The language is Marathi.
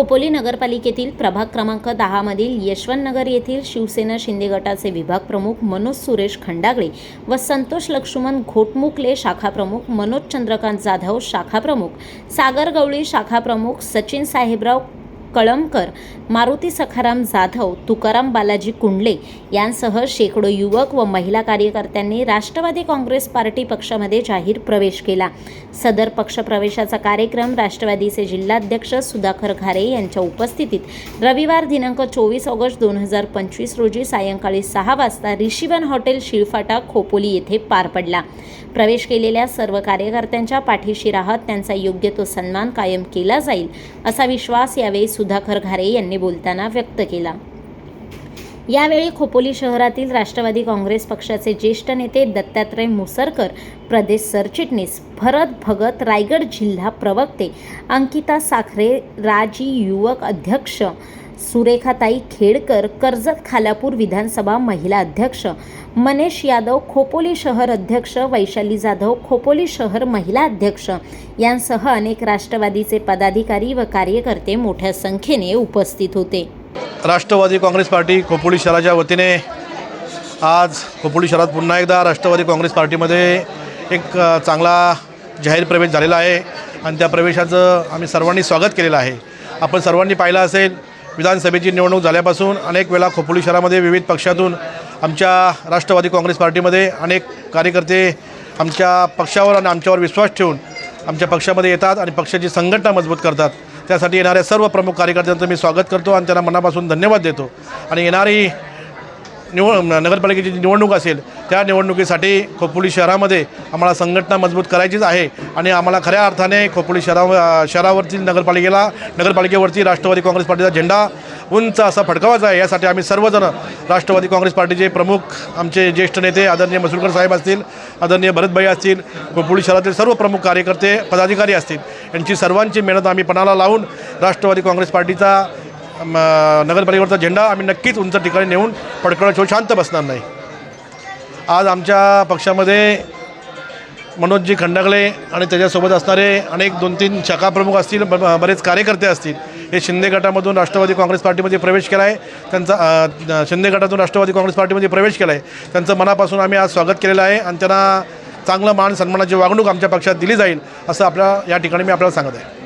खोपोली नगरपालिकेतील प्रभाग क्रमांक दहामधील यशवंत नगर येथील शिवसेना शिंदे गटाचे विभाग प्रमुख मनोज सुरेश खंडागळे व संतोष लक्ष्मण घोटमुकले शाखाप्रमुख मनोज चंद्रकांत जाधव शाखा प्रमुख सागर गवळी शाखा प्रमुख सचिन साहेबराव कळमकर मारुती सखाराम जाधव तुकाराम बालाजी कुंडले यांसह शेकडो युवक व महिला कार्यकर्त्यांनी राष्ट्रवादी काँग्रेस पार्टी पक्षामध्ये जाहीर प्रवेश केला. सदर पक्षप्रवेशाचा कार्यक्रम राष्ट्रवादीचे जिल्हाध्यक्ष सुधाकर घारे यांच्या उपस्थितीत रविवार दिनांक चोवीस ऑगस्ट दोन हजार पंचवीस रोजी सायंकाळी सहा वाजता रिशिवन हॉटेल शिळफाटा खोपोली येथे पार पडला. प्रवेश केलेल्या सर्व कार्यकर्त्यांच्या पाठीशी राहत त्यांचा योग्य तो सन्मान कायम केला जाईल असा विश्वास यावेळी सुधाकर घारे यांनी बोलताना व्यक्त केला. यावेळी खोपोली शहरातील राष्ट्रवादी काँग्रेस पक्षाचे ज्येष्ठ नेते दत्तात्रय मुसरकर प्रदेश सरचिटणीस भरत भगत रायगड जिल्हा प्रवक्ते अंकिता साखरे राजी युवक अध्यक्ष सुरेखाताई खेडकर कर्जत खालापूर विधानसभा महिला अध्यक्ष मनेश यादव खोपोली शहर अध्यक्ष वैशाली जाधव खोपोली शहर महिला अध्यक्ष यांसह अनेक राष्ट्रवादीचे पदाधिकारी व कार्यकर्ते मोठ्या संख्येने उपस्थित होते. राष्ट्रवादी काँग्रेस पार्टी खोपोली शहराच्या वतीने आज खोपोली शहरात पुन्हा एकदा राष्ट्रवादी काँग्रेस पार्टीमध्ये एक चांगला जाहीर प्रवेश झालेला आहे. आणि त्या प्रवेशाचं आम्ही सर्वांनी स्वागत केलेलं आहे. आपण सर्वांनी पाहिलं असेल विधानसभेची निवडणूक झाल्यापासून अनेक वेळा खोपोली शहरामध्ये विविध पक्षातून आमच्या राष्ट्रवादी काँग्रेस पार्टीमध्ये अनेक कार्यकर्ते आमच्या पक्षावर आणि आमच्यावर विश्वास ठेवून आमच्या पक्षामध्ये येतात आणि पक्षाची संघटना मजबूत करतात. त्यासाठी येणाऱ्या सर्व प्रमुख कार्यकर्त्यांचं मी स्वागत करतो आणि त्यांना मनापासून धन्यवाद देतो. आणि येणारी निवड नगरपालिकेची जी निवडणूक असेल त्या निवडणुकीसाठी खोपोली शहरामध्ये आम्हाला संघटना मजबूत करायचीच आहे आणि आम्हाला खऱ्या अर्थाने खोपोली शहरा शहरावरती नगरपालिकेला नगरपालिकेवरती राष्ट्रवादी काँग्रेस पार्टीचा झेंडा उंच असा फडकावायचा आहे. यासाठी आम्ही सर्वजण राष्ट्रवादी काँग्रेस पार्टीचे प्रमुख आमचे ज्येष्ठ नेते आदरणीय मसुरकर साहेब असतील आदरणीय भरतभाई असतील खोपोली शहरातील सर्व प्रमुख कार्यकर्ते पदाधिकारी असतील यांची सर्वांची मेहनत आम्ही पणाला लावून राष्ट्रवादी काँग्रेस पार्टीचा नगरपालिकेवरचा झेंडा आम्ही नक्कीच उंच ठिकाणी नेऊन फडकवण्याशिवाय शांत बसणार नाही. आज आमच्या पक्षामध्ये मनोजजी खंडागळे आणि त्याच्यासोबत असणारे अनेक दोन तीन शाखाप्रमुख असतील ब- बरेच कार्यकर्ते असतील. हे शिंदे गटामधून राष्ट्रवादी काँग्रेस पार्टीमध्ये प्रवेश केला आहे त्यांचा शिंदे गटातून राष्ट्रवादी काँग्रेस पार्टीमध्ये प्रवेश केला आहे त्यांचं मनापासून आम्ही आज स्वागत केलेलं आहे आणि त्यांना चांगलं मान सन्मानाची वागणूक आमच्या पक्षात दिली जाईल असं आपल्या या ठिकाणी मी आपल्याला सांगत आहे.